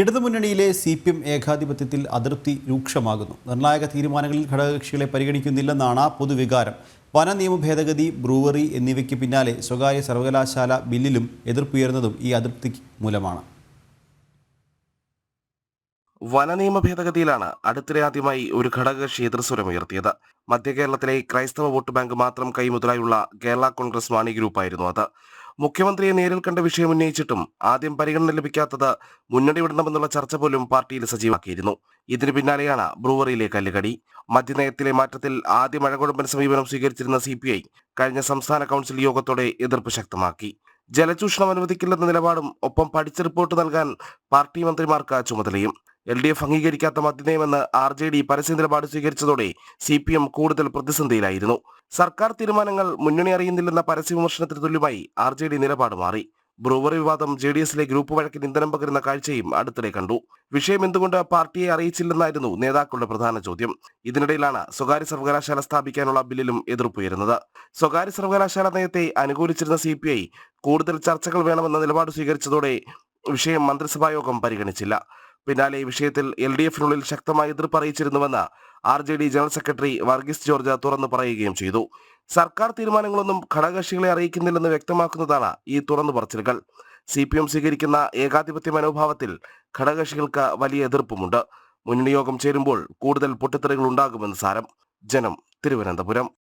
ഇടതുമുന്നണിയിലെ C P M ഏകാധിപത്യത്തിൽ അതിർത്തി രൂക്ഷമാകുന്നു. നിർണായക തീരുമാനങ്ങളിൽ ഘടകകക്ഷികളെ പരിഗണിക്കുന്നില്ലെന്നാണ് പൊതുവികാരം. വന നിയമ ഭേദഗതി ബ്രൂവറി എന്നിവയ്ക്ക് പിന്നാലെ സ്വകാര്യ സർവകലാശാല ബില്ലിലും എതിർപ്പുയർന്നതും ഈ അതിർത്തി മൂലമാണ്. വനനിയമ ഭേദഗതിയിലാണ് അടുത്തിടെ ആദ്യമായി ഒരു ഘടകകക്ഷി എതിർസ്വരമുയർത്തിയത് മധ്യ ക്രൈസ്തവ വോട്ട് ബാങ്ക് മാത്രം കൈമുതലായുള്ള കേരള കോൺഗ്രസ് വാണി ഗ്രൂപ്പായിരുന്നു അത്. മുഖ്യമന്ത്രിയെ നേരിൽ കണ്ട വിഷയം ഉന്നയിച്ചിട്ടും ആദ്യം പരിഗണന ലഭിക്കാത്തത് മുന്നണി വിടണമെന്നുള്ള ചർച്ച പോലും പാർട്ടിയിൽ സജീവമാക്കിയിരുന്നു ഇതിനു പിന്നാലെയാണ് ബ്രൂവറിയിലെ കല്ലുകടി. മദ്യനയത്തിലെ മാറ്റത്തിൽ ആദ്യ മഴകുഴമ്പൻ സമീപനം സ്വീകരിച്ചിരുന്ന സി കഴിഞ്ഞ സംസ്ഥാന കൗൺസിൽ യോഗത്തോടെ എതിർപ്പ് ശക്തമാക്കി. ജലചൂഷണം അനുവദിക്കില്ലെന്ന നിലപാടും ഒപ്പം പഠിച്ച റിപ്പോർട്ട് നൽകാൻ പാർട്ടി മന്ത്രിമാർക്ക് ചുമതലയും. എൽ ഡി എഫ് അംഗീകരിക്കാത്ത മദ്യനയമെന്ന് ആർ ജെ ഡി പരസ്യ നിലപാട് സ്വീകരിച്ചതോടെ സി പി എം കൂടുതൽ പ്രതിസന്ധിയിലായിരുന്നു. സർക്കാർ തീരുമാനങ്ങൾ മുന്നണി അറിയുന്നില്ലെന്ന പരസ്യ വിമർശനത്തിന് തുല്യമായി ആർ ജെ ഡി നിലപാട് മാറി. ബ്രൂവറി വിവാദം ജെ ഡി എസിലെ ഗ്രൂപ്പ് വഴക്കിന് ഇന്ധനം പകരുന്ന കാഴ്ചയും അടുത്തിടെ കണ്ടു. വിഷയം എന്തുകൊണ്ട് പാർട്ടിയെ അറിയിച്ചില്ലെന്നായിരുന്നു നേതാക്കളുടെ പ്രധാന ചോദ്യം. ഇതിനിടയിലാണ് സ്വകാര്യ സർവകലാശാല സ്ഥാപിക്കാനുള്ള ബില്ലിലും എതിർപ്പുയരുന്നത്. സ്വകാര്യ സർവകലാശാല നയത്തെ അനുകൂലിച്ചിരുന്ന സി കൂടുതൽ ചർച്ചകൾ വേണമെന്ന നിലപാട് സ്വീകരിച്ചതോടെ വിഷയം മന്ത്രിസഭായോഗം പരിഗണിച്ചില്ല. പിന്നാലെ ഈ വിഷയത്തിൽ എൽ ഡി എഫിനുള്ളിൽ ശക്തമായ എതിർപ്പ് അറിയിച്ചിരുന്നുവെന്ന് R J D general secretary Varghese George തുറന്നു പറയുകയും ചെയ്തു. സർക്കാർ തീരുമാനങ്ങളൊന്നും ഘടകകക്ഷികളെ അറിയിക്കുന്നില്ലെന്ന് വ്യക്തമാക്കുന്നതാണ് ഈ തുറന്നു പറച്ചിലുകൾ. സി പി എം സ്വീകരിക്കുന്ന ഏകാധിപത്യ മനോഭാവത്തിൽ ഘടകകക്ഷികൾക്ക് വലിയ എതിർപ്പുമുണ്ട്. മുന്നണി യോഗം ചേരുമ്പോൾ കൂടുതൽ പൊട്ടിത്തെറികൾ ഉണ്ടാകുമെന്ന് സാരം. ജനം തിരുവനന്തപുരം.